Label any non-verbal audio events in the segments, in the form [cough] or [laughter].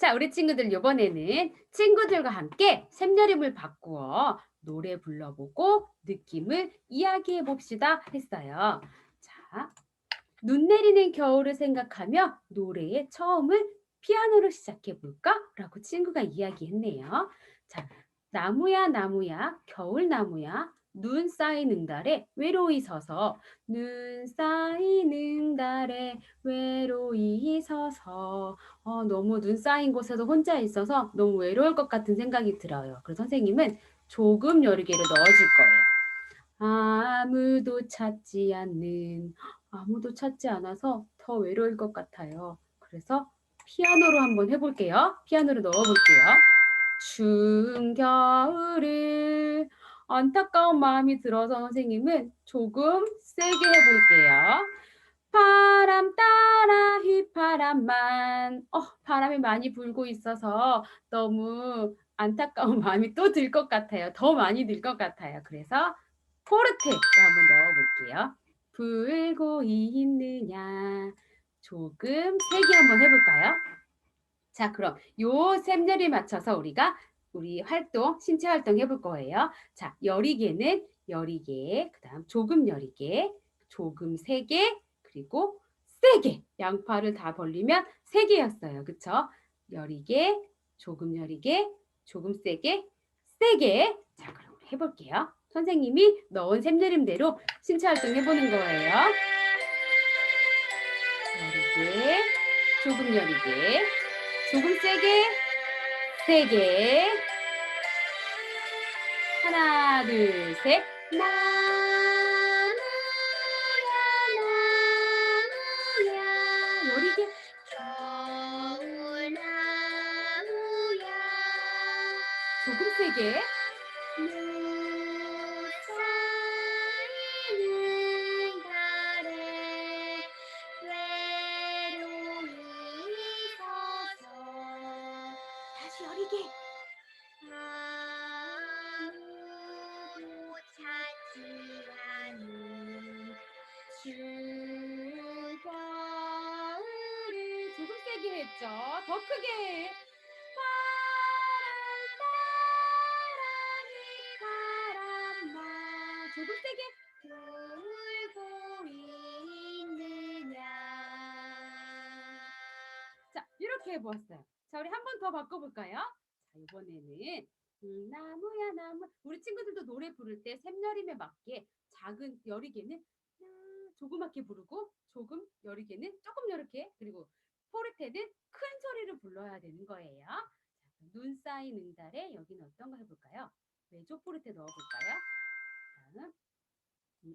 자, 우리 친구들 이번에는 친구들과 함께 샘여림을 바꾸어 노래 불러보고 느낌을 이야기해 봅시다 했어요. 자, 눈 내리는 겨울을 생각하며 노래의 처음을 피아노로 시작해 볼까? 라고 친구가 이야기했네요. 자, 나무야 나무야 겨울 나무야 눈 쌓이는 달에 외로이 서서 눈 쌓이는 달에 외로이 서서 어, 너무 눈 쌓인 곳에서 혼자 있어서 너무 외로울 것 같은 생각이 들어요. 그래서 선생님은 조금 여리개를 넣어줄 거예요. 아무도 찾지 않는 아무도 찾지 않아서 더 외로울 것 같아요. 그래서 피아노로 한번 해볼게요. 피아노로 넣어볼게요. 추운 겨울을 안타까운 마음이 들어서 선생님은 조금 세게 해볼게요. 바람 따라 휘바람만 어, 바람이 많이 불고 있어서 너무 안타까운 [laughs] 마음이 또 들 것 같아요. 더 많이 들 것 같아요. 그래서 포르테로 한번 넣어볼게요. 불고 있느냐 조금 세게 한번 해볼까요? 자 그럼 요 샘열이 맞춰서 우리가 우리 활동 신체 활동 해볼 거예요. 자 여리개는 여리개 그 다음 조금 여리개 조금 세게 그리고 세게 양팔을 다 벌리면 세 개였어요. 그쵸? 여리개 조금 여리개 조금 세게 세게 자 그럼 해볼게요. 선생님이 넣은 샘내림대로 신체 활동 해보는 거예요. 여리개, 조금 여리개, 조금 세게, 세게. 하나, 둘, 셋. 나 세게. 다시. 아무도 찾지 조금 했죠. 더 크게. 세게. 불고 있느냐 자, 이렇게 해보았어요. 자, 우리 한 번 더 바꿔볼까요? 자, 이번에는 음, 나무야 나무. 우리 친구들도 노래 부를 때 샘여림에 맞게 작은 여리개는 음, 조그맣게 부르고 조금 여리개는 조금 여렇게 그리고 포르테는 큰 소리를 불러야 되는 거예요. 자, 눈 쌓이는 달에 여기는 어떤 거 해볼까요? 메조 포르테 넣어볼까요?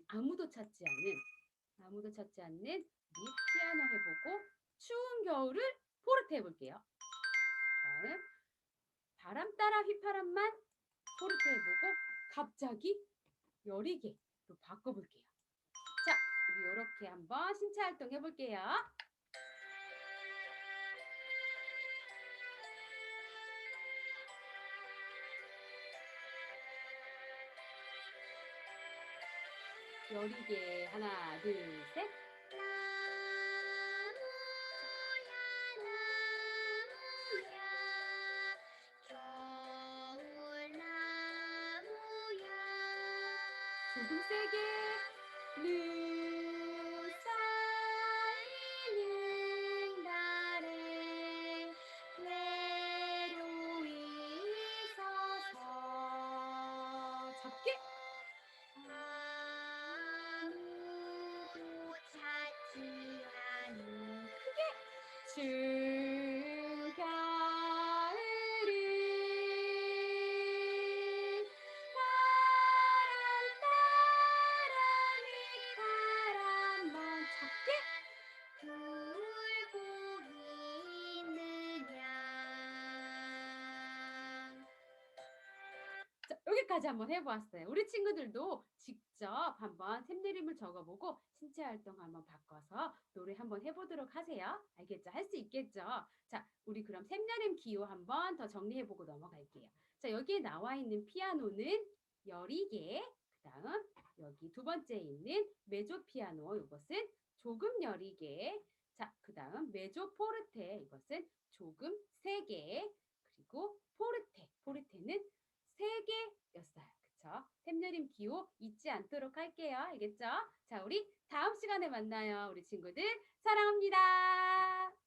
아무도 찾지 않는 아무도 찾지 않는 우리 피아노 해보고 추운 겨울을 포르테 해볼게요. 다음 바람 따라 휘파람만 포르테 해보고 갑자기 여리개로 바꿔볼게요. 자, 우리 이렇게 한번 신체 활동 해볼게요. 여리개 하나, 둘, 셋. 나무야 나무야 겨울 나무야. 조금 세게 눈 자, 여기까지 한번 해보았어요. 우리 친구들도 직접 한번 샘내림을 적어보고 신체 활동 한번 바꿔서 노래 한번 해보도록 하세요. 알겠죠? 할 수 있겠죠? 자, 우리 그럼 샘내림 기호 한번 더 정리해보고 넘어갈게요. 자, 여기에 나와 있는 피아노는 여리개, 그 다음 여기 두 번째 있는 메조 피아노, 이것은 조금 여리개, 자, 그 다음 메조 포르테 이것은 조금 세게 그리고 포르테 포르테는 세 개였어요. 그쵸? 샘여림 기호 잊지 않도록 할게요. 알겠죠? 자, 우리 다음 시간에 만나요. 우리 친구들 사랑합니다.